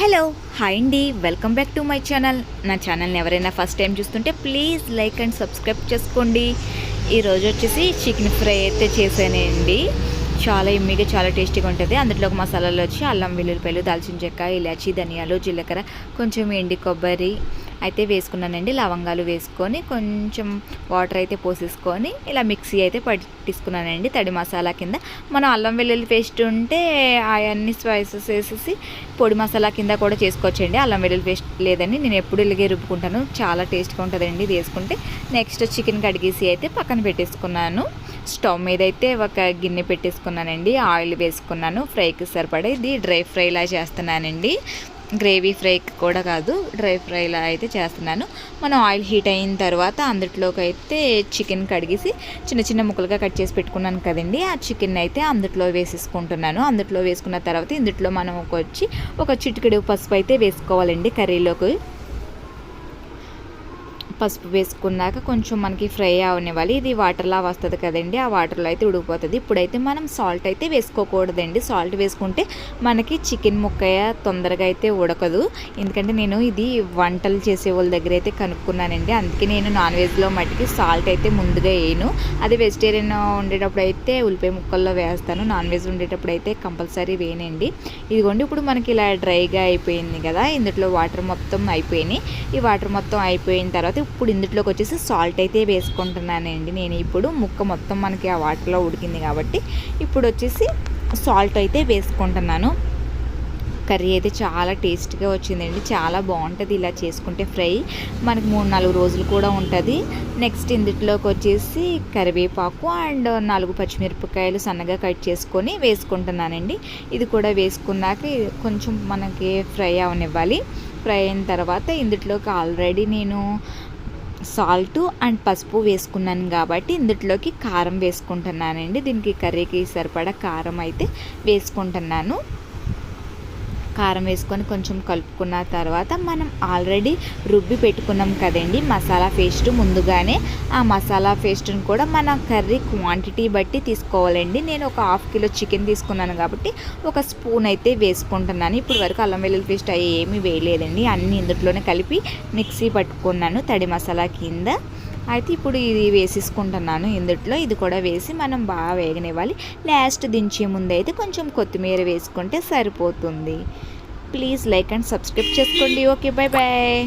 Hello hi అండి. Welcome back to my channel. నా ఛానల్ని ఎవరైనా ఫస్ట్ టైం చూస్తుంటే ప్లీజ్ లైక్ అండ్ సబ్స్క్రైబ్ చేసుకోండి. ఈరోజు వచ్చేసి చికెన్ ఫ్రై అయితే చేశానండి చాలా ఇమ్మిగా చాలా టేస్టీగా ఉంటుంది. అందులో మసాలాలు వచ్చి అల్లం వెల్లుల్లిపాయలు దాల్చిన చెక్క ఇలాచి ధనియాలు జీలకర్ర కొంచెం ఎండి కొబ్బరి అయితే వేసుకున్నానండి. లవంగాలు వేసుకొని కొంచెం వాటర్ అయితే పోసేసుకొని ఇలా మిక్సీ అయితే పట్టించుకున్నానండి తడి మసాలా కింద. మనం అల్లం వెల్లుల్లి పేస్ట్ ఉంటే అవన్నీ స్పైసెస్ వేసేసి పొడి మసాలా కింద కూడా చేసుకోవచ్చండి. అల్లం వెల్లుల్లి పేస్ట్ లేదని నేను ఎప్పుడు ఇలాగే రుబ్బుకుంటాను. చాలా టేస్ట్గా ఉంటుందండి ఇది వేసుకుంటే. నెక్స్ట్ చికెన్ కడిగేసి అయితే పక్కన పెట్టేసుకున్నాను. స్టవ్ మీద అయితే ఒక గిన్నె పెట్టేసుకున్నానండి. ఆయిల్ వేసుకున్నాను. ఫ్రైకి సరిపడా ఇది డ్రై ఫ్రైలా చేస్తున్నానండి. గ్రేవీ ఫ్రై కూడా కాదు డ్రై ఫ్రైలా అయితే చేస్తున్నాను. మనం ఆయిల్ హీట్ అయిన తర్వాత అందుట్లోకి అయితే చికెన్ కడిగేసి చిన్న చిన్న ముక్కలుగా కట్ చేసి పెట్టుకున్నాను కదండి. ఆ చికెన్ అయితే అందుట్లో వేసేసుకుంటున్నాను. అందులో వేసుకున్న తర్వాత ఇందులో మనం ఒక వచ్చి ఒక చిటికెడు పసుపు అయితే వేసుకోవాలండి కర్రీలోకి. పసుపు వేసుకున్నాక కొంచెం మనకి ఫ్రై అవనివ్వాలి. ఇది వాటర్లా వస్తుంది కదండి ఆ వాటర్లో అయితే ఉడికిపోతుంది. ఇప్పుడైతే మనం సాల్ట్ అయితే వేసుకోకూడదండి. సాల్ట్ వేసుకుంటే మనకి చికెన్ ముక్క తొందరగా అయితే ఉడకదు. ఎందుకంటే నేను ఇది వంటలు చేసే వాళ్ళ దగ్గర అయితే కనుక్కున్నానండి. అందుకే నేను నాన్ వెజ్లో మట్టికి సాల్ట్ అయితే ముందుగా వేయను. అది వెజిటేరియన్ ఉండేటప్పుడు అయితే ఉల్లిపాయ ముక్కల్లో వేస్తాను. నాన్ వెజ్ ఉండేటప్పుడు అయితే కంపల్సరీ వేయనండి. ఇదిగోండి ఇప్పుడు మనకి ఇలా డ్రైగా అయిపోయింది కదా ఇందులో వాటర్ మొత్తం అయిపోయినాయి. ఈ వాటర్ మొత్తం అయిపోయిన తర్వాత ఇప్పుడు ఇందులోకి వచ్చేసి సాల్ట్ అయితే వేసుకుంటున్నానండి. నేను ఇప్పుడు ముక్క మొత్తం మనకి ఆ వాటర్లో ఉడికింది కాబట్టి ఇప్పుడు వచ్చేసి సాల్ట్ అయితే వేసుకుంటున్నాను. కర్రీ అయితే చాలా టేస్ట్గా వచ్చిందండి. చాలా బాగుంటుంది ఇలా చేసుకుంటే ఫ్రై. మనకి మూడు నాలుగు రోజులు కూడా ఉంటుంది. నెక్స్ట్ ఇందులోకి వచ్చేసి కరివేపాకు అండ్ నాలుగు పచ్చిమిరపకాయలు సన్నగా కట్ చేసుకొని వేసుకుంటున్నానండి. ఇది కూడా వేసుకున్నాక కొంచెం మనకి ఫ్రై అవనివ్వాలి. ఫ్రై అయిన తర్వాత ఇందులోకి ఆల్రెడీ నేను సాల్ట్ అండ్ పసుపు వేసుకున్నాను కాబట్టి ఇందులోకి కారం వేసుకుంటున్నానండి. దీనికి కర్రీకి సరిపడా కారం అయితే వేసుకుంటున్నాను. కారం వేసుకొని కొంచెం కలుపుకున్న తర్వాత మనం ఆల్రెడీ రుబ్బి పెట్టుకున్నాం కదండి మసాలా పేస్ట్. ముందుగానే ఆ మసాలా పేస్ట్ని కూడా మన కర్రీ క్వాంటిటీ బట్టి తీసుకోవాలండి. నేను ఒక హాఫ్ కిలో చికెన్ తీసుకున్నాను కాబట్టి ఒక స్పూన్ అయితే వేసుకుంటున్నాను. ఇప్పుడు వరకు అల్లం వెల్లుల్లి పేస్ట్ అవి ఏమీ వేయలేదండి. అన్ని ఇందులోనే కలిపి మిక్సీ పట్టుకున్నాను తడి మసాలా కింద. అయితే ఇప్పుడు ఇది వేసేసుకుంటున్నాను. ఇందుట్లో ఇది కూడా వేసి మనం బాగా వేగనివ్వాలి. లాస్ట్ దించే ముందు అయితే కొంచెం కొత్తిమీర వేసుకుంటే సరిపోతుంది. ప్లీజ్ లైక్ అండ్ సబ్స్క్రైబ్ చేసుకోండి. Okay bye bye